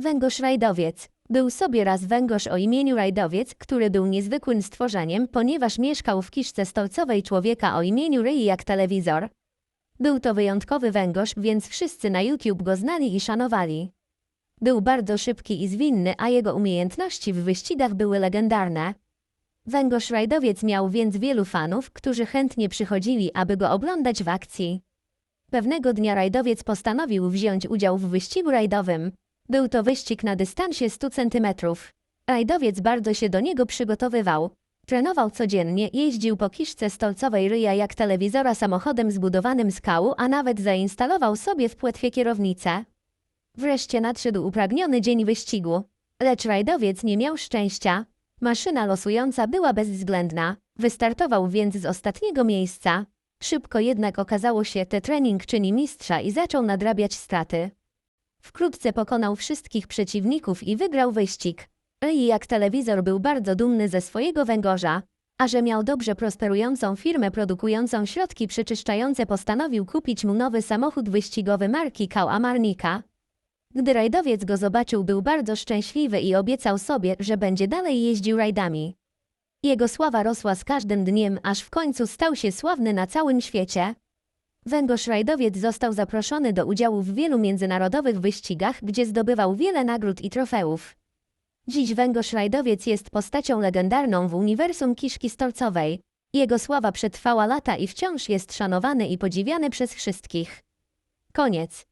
Węgorz Rajdowiec. Był sobie raz węgorz o imieniu Rajdowiec, który był niezwykłym stworzeniem, ponieważ mieszkał w kiszce stolcowej człowieka o imieniu Ryj jak telewizor. Był to wyjątkowy węgorz, więc wszyscy na YouTube go znali i szanowali. Był bardzo szybki i zwinny, a jego umiejętności w wyścigach były legendarne. Węgorz Rajdowiec miał więc wielu fanów, którzy chętnie przychodzili, aby go oglądać w akcji. Pewnego dnia rajdowiec postanowił wziąć udział w wyścigu rajdowym. Był to wyścig na dystansie 100 centymetrów. Rajdowiec bardzo się do niego przygotowywał. Trenował codziennie, jeździł po kiszce stolcowej ryja jak telewizora samochodem zbudowanym z kału, a nawet zainstalował sobie w płetwie kierownicę. Wreszcie nadszedł upragniony dzień wyścigu. Lecz rajdowiec nie miał szczęścia. Maszyna losująca była bezwzględna. Wystartował więc z ostatniego miejsca. Szybko jednak okazało się, że trening czyni mistrza i zaczął nadrabiać straty. Wkrótce pokonał wszystkich przeciwników i wygrał wyścig. I jak telewizor był bardzo dumny ze swojego węgorza, a że miał dobrze prosperującą firmę produkującą środki przeczyszczające postanowił kupić mu nowy samochód wyścigowy marki Kał Amarnika. Gdy rajdowiec go zobaczył, był bardzo szczęśliwy i obiecał sobie, że będzie dalej jeździł rajdami. Jego sława rosła z każdym dniem, aż w końcu stał się sławny na całym świecie. Węgorz Rajdowiec został zaproszony do udziału w wielu międzynarodowych wyścigach, gdzie zdobywał wiele nagród i trofeów. Dziś Węgorz Rajdowiec jest postacią legendarną w uniwersum Kiszki Stolcowej. Jego sława przetrwała lata i wciąż jest szanowany i podziwiany przez wszystkich. Koniec.